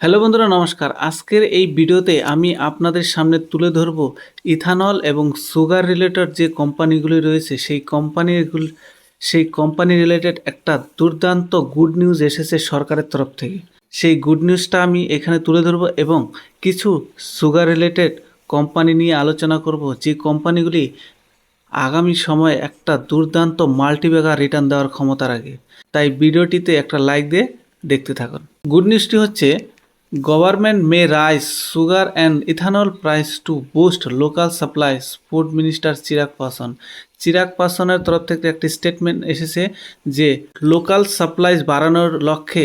Hello বন্ধুরা, নমস্কার। আজকের এই ভিডিওতে আমি আপনাদের সামনে তুলে ধরব ইথানল এবং সুগার রিলেটেড যে কোম্পানিগুলি রয়েছে, সেই কোম্পানিগুলি, সেই কোম্পানি রিলেটেড একটা দুর্দান্ত গুড নিউজ এসেছে সরকারের তরফ থেকে। সেই গুড নিউজটা আমি এখানে তুলে ধরব এবং কিছু সুগার রিলেটেড কোম্পানি নিয়ে আলোচনা করব, যে কোম্পানিগুলি আগামী সময়ে একটা দুর্দান্ত মাল্টিবেগার রিটার্ন দেওয়ার ক্ষমতা রাখে তাই ভিডিওটিতে একটা লাইক দিয়ে দেখতে থাকুন। গুড নিউজটি হচ্ছে government may rise sugar and ethanol price to boost local supplies food minister Chirag Paswan Chirag পাসনের তরফ থেকে একটি স্টেটমেন্ট এসেছে যে লোকাল সাপ্লাইস বাড়ানোর লক্ষ্যে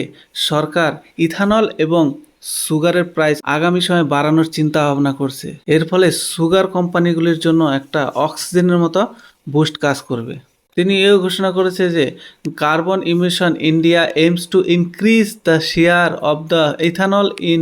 সরকার ইথানল এবং সুগারের প্রাইস আগামী সময়ে বাড়ানোর চিন্তা ভাবনা করছে। এর ফলে সুগার কোম্পানিগুলির জন্য একটা অক্সিজেনের মতো বুস্ট কাজ করবে। তিনি এও ঘোষণা করেছে যে carbon emission India aims to increase the share of the ethanol in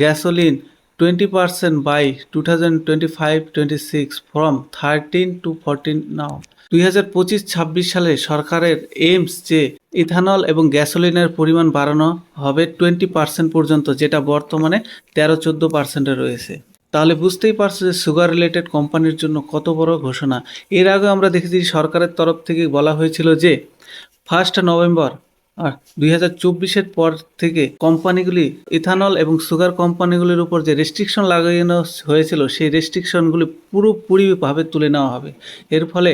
gasoline twenty percent by two thousand twenty five twenty six from thirteen to fourteen now দুই হাজার পঁচিশ, ছাব্বিশ সালে সরকারের এইমস যে ইথানল এবং গ্যাসোলিনের পরিমাণ বাড়ানো হবে টোয়েন্টি পার্সেন্ট পর্যন্ত, যেটা বর্তমানে তেরো চোদ্দ পার্সেন্টে রয়েছে। তাহলে বুঝতেই পারছ যে সুগার রিলেটেড কোম্পানির জন্য কত বড় ঘোষণা। এর আগে আমরা দেখেছি সরকারের তরফ থেকে বলা হয়েছিল যে ফার্স্ট নভেম্বর আর দুই হাজার চব্বিশের পর থেকে কোম্পানিগুলি ইথানল এবং সুগার কোম্পানিগুলির উপর যে রেস্ট্রিকশন লাগানো হয়েছিল, সেই রেস্ট্রিকশনগুলি পুরোপুরিভাবে তুলে নেওয়া হবে। এর ফলে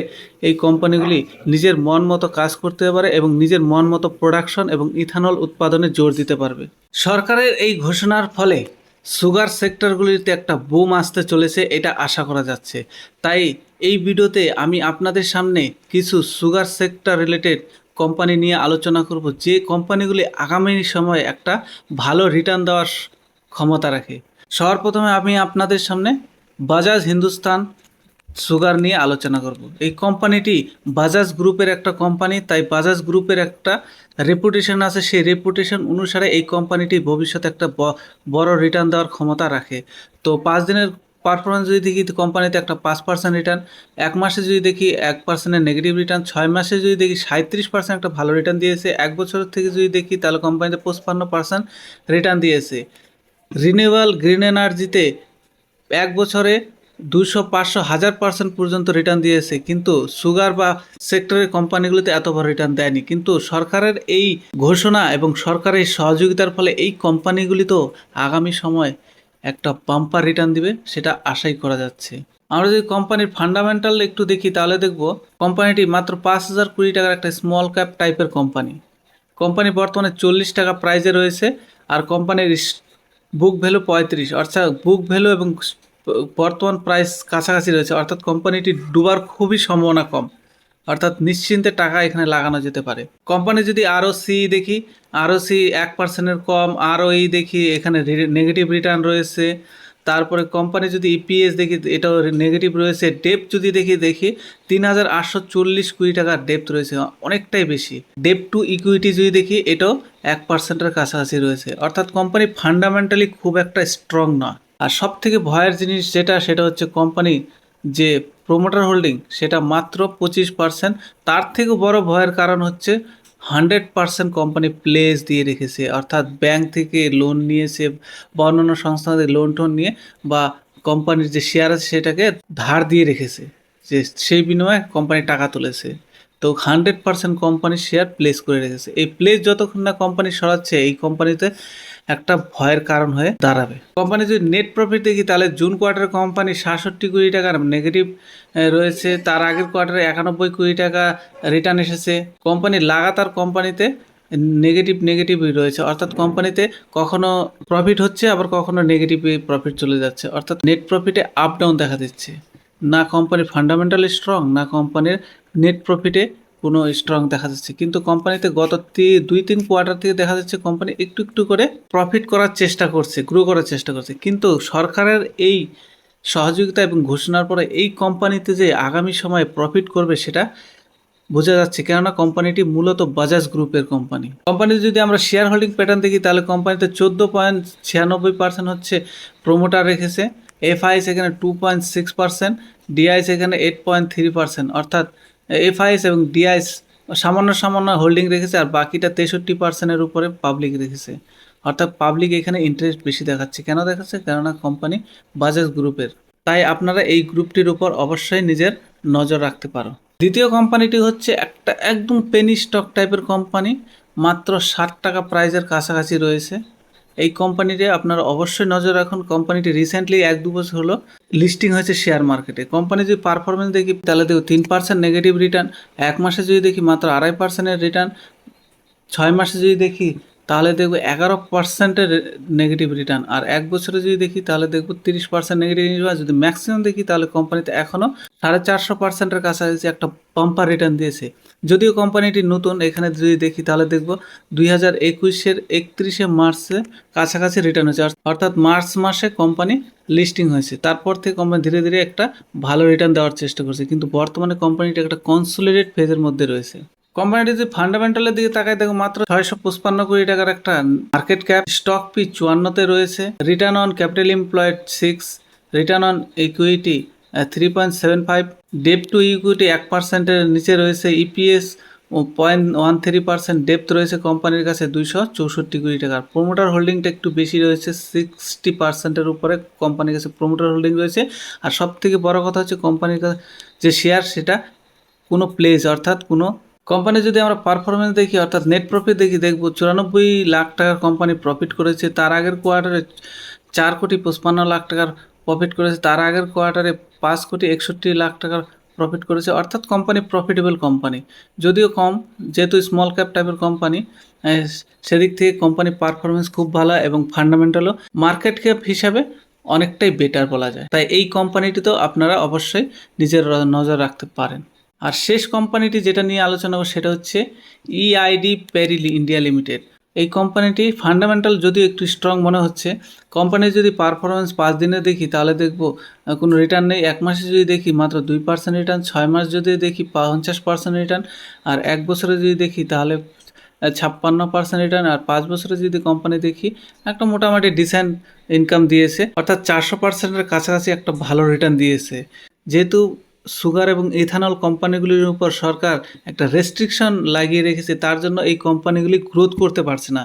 এই কোম্পানিগুলি নিজের মন মতো কাজ করতে পারে এবং নিজের মন মতো প্রোডাকশন এবং ইথানল উৎপাদনে জোর দিতে পারবে। সরকারের এই ঘোষণার ফলে সুগার সেক্টরগুলিতে একটা বুম আসতে চলেছে, এটা আশা করা যাচ্ছে। তাই এই ভিডিওতে আমি আপনাদের সামনে কিছু সুগার সেক্টর রিলেটেড কোম্পানি নিয়ে আলোচনা করব, যে কোম্পানিগুলি আগামী সময়ে একটা ভালো রিটার্ন দেওয়ার ক্ষমতা রাখে। সবার প্রথমে আমি আপনাদের সামনে বাজাজ হিন্দুস্তান সুগার নিয়ে আলোচনা করব। এই কোম্পানিটি বাজাজ গ্রুপের একটা কোম্পানি, তাই বাজাজ গ্রুপের একটা রেপুটেশন আছে। সেই রেপুটেশন অনুসারে এই কোম্পানিটি ভবিষ্যতে একটা বড় রিটার্ন দেওয়ার ক্ষমতা রাখে। তো পাঁচ দিনের পারফরমেন্স যদি দেখি কোম্পানিতে একটা পাঁচ পার্সেন্ট রিটার্ন এক মাসে যদি দেখি এক পার্সেন্টের নেগেটিভ রিটার্ন ছয় মাসে যদি দেখি সাঁত্রিশ পার্সেন্ট একটা ভালো রিটার্ন দিয়েছে, এক বছরের থেকে যদি দেখি, তাহলে কোম্পানিতে পঁচপান্ন পার্সেন্ট রিটার্ন দিয়েছে। রিনিউয়াল গ্রিন এনার্জিতে এক বছরে দুশো পাঁচশো, হাজার পার্সেন্ট পর্যন্ত রিটার্ন দিয়েছে, কিন্তু সুগার বা সেক্টরের কোম্পানিগুলিতে এত বড় রিটার্ন দেয়নি। কিন্তু সরকারের এই ঘোষণা এবং সরকারের সহযোগিতার ফলে এই কোম্পানিগুলি তো আগামী সময় একটা পাম্পার রিটার্ন দিবে, সেটা আশাই করা যাচ্ছে। আমরা যদি কোম্পানির ফান্ডামেন্টাল একটু দেখি, তাহলে দেখব কোম্পানিটি মাত্র পাঁচ হাজার কুড়ি টাকার একটা স্মল ক্যাপ টাইপের কোম্পানি কোম্পানি বর্তমানে চল্লিশ টাকা প্রাইজে রয়েছে, আর কোম্পানির বুক ভ্যালু পঁয়ত্রিশ। অর্থাৎ বুক ভ্যালু এবং বর্তমান প্রাইস কাছাকাছি রয়েছে, অর্থাৎ কোম্পানিটি ডুবার খুবই সম্ভাবনা কম। অর্থাৎ নিশ্চিন্তে টাকা এখানে লাগানো যেতে পারে। কোম্পানি যদি আরও সি দেখি আরও সি এক পার্সেন্টের কম আরও ই দেখি, এখানে নেগেটিভ রিটার্ন রয়েছে। তারপরে কোম্পানি যদি ইপিএস দেখি, এটাও নেগেটিভ রয়েছে। ডেপ যদি দেখি দেখি, তিন হাজার আটশো চল্লিশ কোটি টাকার ডেপ রয়েছে, অনেকটাই বেশি। ডেপ টু ইকুইটি যদি দেখি, এটাও এক পার্সেন্টের কাছাকাছি রয়েছে। অর্থাৎ কোম্পানি ফান্ডামেন্টালি খুব একটা স্ট্রং নয়। আর সব থেকে ভয়ের জিনিস যেটা, সেটা হচ্ছে কোম্পানি যে প্রোমোটার হোল্ডিং সেটা মাত্র পঁচিশ পার্সেন্ট তার থেকেও বড় ভয়ের কারণ হচ্ছে হান্ড্রেড পার্সেন্ট কোম্পানি প্লেস দিয়ে রেখেছে। অর্থাৎ ব্যাংক থেকে লোন নিয়েছে বা অন্যান্য সংস্থা থেকে লোন টোন নিয়ে বা কোম্পানির যে শেয়ার আছে, সেটাকে ধার দিয়ে রেখেছে। যে সেই বিনিময়ে কোম্পানি টাকা তুলেছে। তো হান্ড্রেড পার্সেন্ট কোম্পানির শেয়ার প্লেস করে রেখেছে। এই প্লেস যতক্ষণ না কোম্পানি সরাচ্ছে, এই কোম্পানিতে একটা ভয়ের কারণ হয়ে দাঁড়াবে। কোম্পানি যদি নেট প্রফিট দেখি, তাহলে জুন কোয়ার্টারে কোম্পানি সাতষট্টি কোটি টাকার নেগেটিভ রয়েছে। তার আগের কোয়ার্টারে একানব্বই কোটি টাকা রিটার্ন এসেছে। কোম্পানি লাগাতার কোম্পানিতে নেগেটিভ নেগেটিভই রয়েছে। অর্থাৎ কোম্পানিতে কখনো প্রফিট হচ্ছে, আবার কখনো নেগেটিভ প্রফিট চলে যাচ্ছে। অর্থাৎ নেট প্রফিটে আপ ডাউন দেখা দিচ্ছে। না কোম্পানি ফান্ডামেন্টালি স্ট্রং না কোম্পানির নেট প্রফিটে কোনো স্ট্রং দেখা যাচ্ছে। কিন্তু কোম্পানিতে গত দুই তিন কোয়ার্টার থেকে দেখা যাচ্ছে কোম্পানি একটু একটু করে প্রফিট করার চেষ্টা করছে গ্রো করার চেষ্টা করছে। কিন্তু সরকারের এই সহযোগিতা এবং ঘোষণার পরে এই কোম্পানিতে যে আগামী সময়ে প্রফিট করবে সেটা বোঝা যাচ্ছে। কেননা কোম্পানিটি মূলত বাজাজ গ্রুপের কোম্পানি কোম্পানিতে যদি আমরা শেয়ার হোল্ডিং প্যাটার্ন দেখি, তাহলে কোম্পানিতে চোদ্দ পয়েন্ট ছিয়ানব্বই পার্সেন্ট হচ্ছে প্রোমোটার রেখেছে। এফআইএস এখানে two point six percent DIs এখানে এইট পয়েন্ট থ্রি পার্সেন্ট অর্থাৎ এফআইএস এবং ডিআইএস সামান্য সামান্য হোল্ডিং রেখেছে আর বাকিটা তেষট্টি পার্সেন্টের উপরে পাবলিক রেখেছে। অর্থাৎ পাবলিক এখানে ইন্টারেস্ট বেশি দেখাচ্ছে। কেন দেখাচ্ছে? কেননা কোম্পানি বাজাজ গ্রুপের। তাই আপনারা এই গ্রুপটির উপর অবশ্যই নিজের নজর রাখতে পারো। দ্বিতীয় কোম্পানিটি হচ্ছে একটা একদম পেনি স্টক টাইপের কোম্পানি মাত্র ষাট টাকা প্রাইজের কাছাকাছি রয়েছে। এই কোম্পানিতে আপনারা অবশ্যই নজর রাখুন। কোম্পানিটি রিসেন্টলি এক দু বছর হলো লিস্টিং হয়েছে শেয়ার মার্কেটে কোম্পানি যদি পারফরমেন্স দেখি, তাহলে দেখো তিন পার্সেন্ট নেগেটিভ রিটার্ন এক মাসে যদি দেখি মাত্র আড়াই পার্সেন্টের রিটার্ন ছয় মাসে যদি দেখি তাহলে দেখব এগারো পার্সেন্টের নেগেটিভ রিটার্ন আর এক বছরে যদি দেখি, তাহলে দেখব তিরিশ পার্সেন্ট নেগেটিভ রিটার্ন যদি ম্যাক্সিমাম দেখি, তাহলে কোম্পানিতে এখনও সাড়ে চারশো পার্সেন্টের কাছাকাছি একটা পাম্পার রিটার্ন দিয়েছে। যদিও কোম্পানিটি নতুন, এখানে যদি দেখি, তাহলে দেখব দুই হাজার একুশের একত্রিশে মার্চে কাছাকাছি রিটার্ন হয়েছে। অর্থ- অর্থাৎ মার্চ মাসে কোম্পানি লিস্টিং হয়েছে। তারপর থেকে কোম্পানি ধীরে ধীরে একটা ভালো রিটার্ন দেওয়ার চেষ্টা করছে। কিন্তু বর্তমানে কোম্পানিটা একটা কনসোলিডেট ফেজের মধ্যে রয়েছে। কোম্পানিটি যদি ফান্ডামেন্টালের দিকে তাকায়, দেখো মাত্র ছয়শো পঁচপান্ন কোটি টাকার একটা মার্কেট ক্যাপ স্টক পি চুয়ান্নতে রয়েছে। Return on capital employed six return on equity three point seven five debt to equity এক পার্সেন্টের নিচে রয়েছে। EPS point one three percent depth রয়েছে কোম্পানির কাছে, দুইশো চৌষট্টি কোটি টাকার। প্রোমোটার হোল্ডিংটা একটু বেশি রয়েছে সিক্সটি পার্সেন্টের উপরে কোম্পানির কাছে প্রোমোটার হোল্ডিং রয়েছে। আর সব থেকে বড় কথা হচ্ছে, কোম্পানির কাছে যে শেয়ার সেটা কোনো প্লেস অর্থাৎ কোনো কোম্পানি যদি আমরা পারফরমেন্স দেখি, অর্থাৎ নেট প্রফিট দেখি, দেখব চুরানব্বই লাখ টাকার কোম্পানি প্রফিট করেছে। তার আগের কোয়ার্টারে চার কোটি পঁচপান্ন লাখ টাকার প্রফিট করেছে। তার আগের কোয়ার্টারে পাঁচ কোটি একষট্টি লাখ টাকার প্রফিট করেছে। অর্থাৎ কোম্পানি প্রফিটেবল কোম্পানি যদিও কম, যেহেতু স্মল ক্যাপ টাইপের কোম্পানি সেদিক থেকে কোম্পানি পারফরমেন্স খুব ভালো এবং ফান্ডামেন্টালও মার্কেট ক্যাপ হিসাবে অনেকটাই বেটার বলা যায়। তাই এই কোম্পানিটিতেও আপনারা অবশ্যই নিজের নজর রাখতে পারেন। আর শেষ কোম্পানিটি যেটা নিয়ে আলোচনা করব সেটা হচ্ছে ইআইডি পেরি ইন্ডিয়া লিমিটেড এই কোম্পানিটি ফান্ডামেন্টাল যদিও একটু স্ট্রং মনে হচ্ছে কোম্পানির যদি পারফরমেন্স পাঁচ দিনে দেখি তাহলে দেখব কোনো রিটার্ন নেই। এক মাসে যদি দেখি মাত্র দুই পার্সেন্ট রিটার্ন ছয় মাস যদি দেখি পঞ্চাশ পার্সেন্ট রিটার্ন আর এক বছরে যদি দেখি তাহলে ছাপ্পান্ন পার্সেন্ট রিটার্ন আর পাঁচ বছরে যদি কোম্পানি দেখি, একটা মোটামুটি ডিসেন্ট ইনকাম দিয়েছে। অর্থাৎ চারশো পার্সেন্টের কাছাকাছি একটা ভালো রিটার্ন দিয়েছে। যেহেতু সুগার এবং ইথানল কোম্পানিগুলির উপর সরকার একটা রেস্ট্রিকশন লাগিয়ে রেখেছে, তার জন্য এই কোম্পানিগুলি গ্রোথ করতে পারছে না।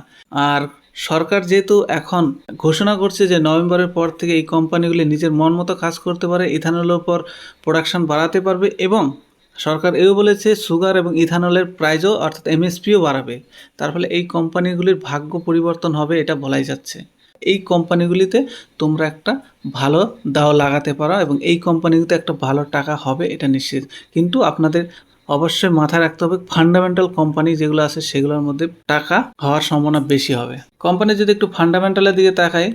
আর সরকার যেহেতু এখন ঘোষণা করছে যে নভেম্বরের পর থেকে এই কোম্পানিগুলি নিজের মন মতো কাজ করতে পারে, ইথানলের উপর প্রোডাকশন বাড়াতে পারবে এবং সরকার এও বলেছে সুগার এবং ইথানলের প্রাইজও অর্থাৎ এমএসপিও বাড়াবে। তার ফলে এই কোম্পানিগুলির ভাগ্য পরিবর্তন হবে, এটা বলাই যাচ্ছে। এই কোম্পানিগুলিতে তোমরা একটা ভালো দাও লাগাতে পারো এবং এই কোম্পানিগুলিতে একটা ভালো টাকা হবে, এটা নিশ্চিত। কিন্তু আপনাদের অবশ্যই মাথায় রাখতে হবে ফান্ডামেন্টাল কোম্পানি যেগুলো আছে সেগুলোর মধ্যে টাকা হওয়ার সম্ভাবনা বেশি হবে। কোম্পানি যদি একটু ফান্ডামেন্টালের দিকে তাকাই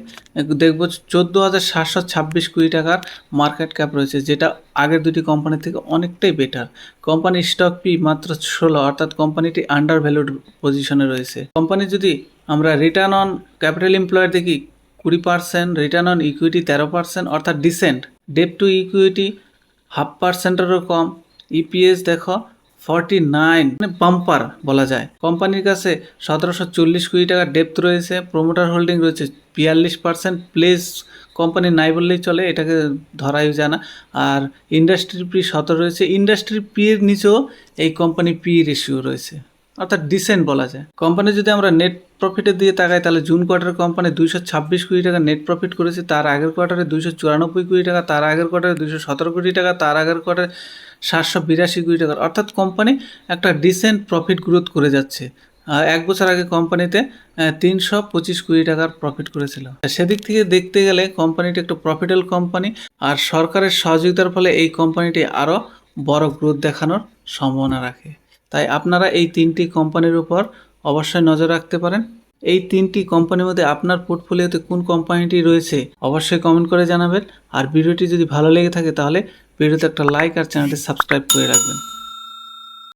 দেখব চোদ্দ হাজার সাতশো ছাব্বিশ কোটি টাকার মার্কেট ক্যাপ রয়েছে, যেটা আগের দুটি কোম্পানি থেকে অনেকটাই বেটার কোম্পানির স্টক পি মাত্র ষোলো, অর্থাৎ কোম্পানিটি আন্ডার ভ্যালুড পজিশনে রয়েছে। কোম্পানি যদি আমরা রিটার্ন অন ক্যাপিটাল এমপ্লয়েড দেখি কুড়ি পার্সেন্ট রিটার্ন অন ইকুইটি তেরো পার্সেন্ট অর্থাৎ decent debt to equity half পার্সেন্টেরও কম ইপিএস দেখো ফর্টি নাইন মানে বলা যায়। কোম্পানির কাছে সতেরোশো চল্লিশ কোটি টাকা ডেপথ রয়েছে প্রোমোটার হোল্ডিং রয়েছে বিয়াল্লিশ পার্সেন্ট প্লেস কোম্পানি নাই বললেই চলে, এটাকে ধরাই যায় না। আর ইন্ডাস্ট্রি পি সতেরো রয়েছে ইন্ডাস্ট্রি পি এর নিচেও এই কোম্পানি পি রেশিও রয়েছে। অর্থাৎ ডিসেন্ট বলা যায়। কোম্পানি যদি আমরা নেট প্রফিটের দিকে তাকাই, তাহলে জুন কোয়ার্টারে কোম্পানি দুইশো ছাব্বিশ কোটি টাকা নেট প্রফিট করেছে, তার আগের কোয়ার্টারে দুইশো চুরানব্বই কোটি টাকা, তার আগের কোয়ার্টারে দুইশো সতেরো কোটি টাকা, তার আগের কোয়ার্টারে সাতশো বিরাশি কোটি টাকা। অর্থাৎ কোম্পানি একটা ডিসেন্ট প্রফিট গ্রোথ করে যাচ্ছে। এক বছর আগে কোম্পানিতে তিনশো পঁচিশ কোটি টাকার প্রফিট করেছিল। সেদিক থেকে দেখতে গেলে কোম্পানিটি একটু প্রফিটেবল কোম্পানি আর সরকারের সহযোগিতার ফলে এই কোম্পানিটি আরও বড় গ্রোথ দেখানোর সম্ভাবনা রাখে। তাই আপনারা এই তিনটি কোম্পানির উপর অবশ্যই নজর রাখতে পারেন। এই তিনটি কোম্পানির মধ্যে আপনার পোর্টফোলিওতে কোন কোম্পানিটি রয়েছে অবশ্যই কমেন্ট করে জানাবেন। আর ভিডিওটি যদি ভালো লেগে থাকে তাহলে ভিডিওতে একটা লাইক আর চ্যানেলটি সাবস্ক্রাইব করে রাখবেন।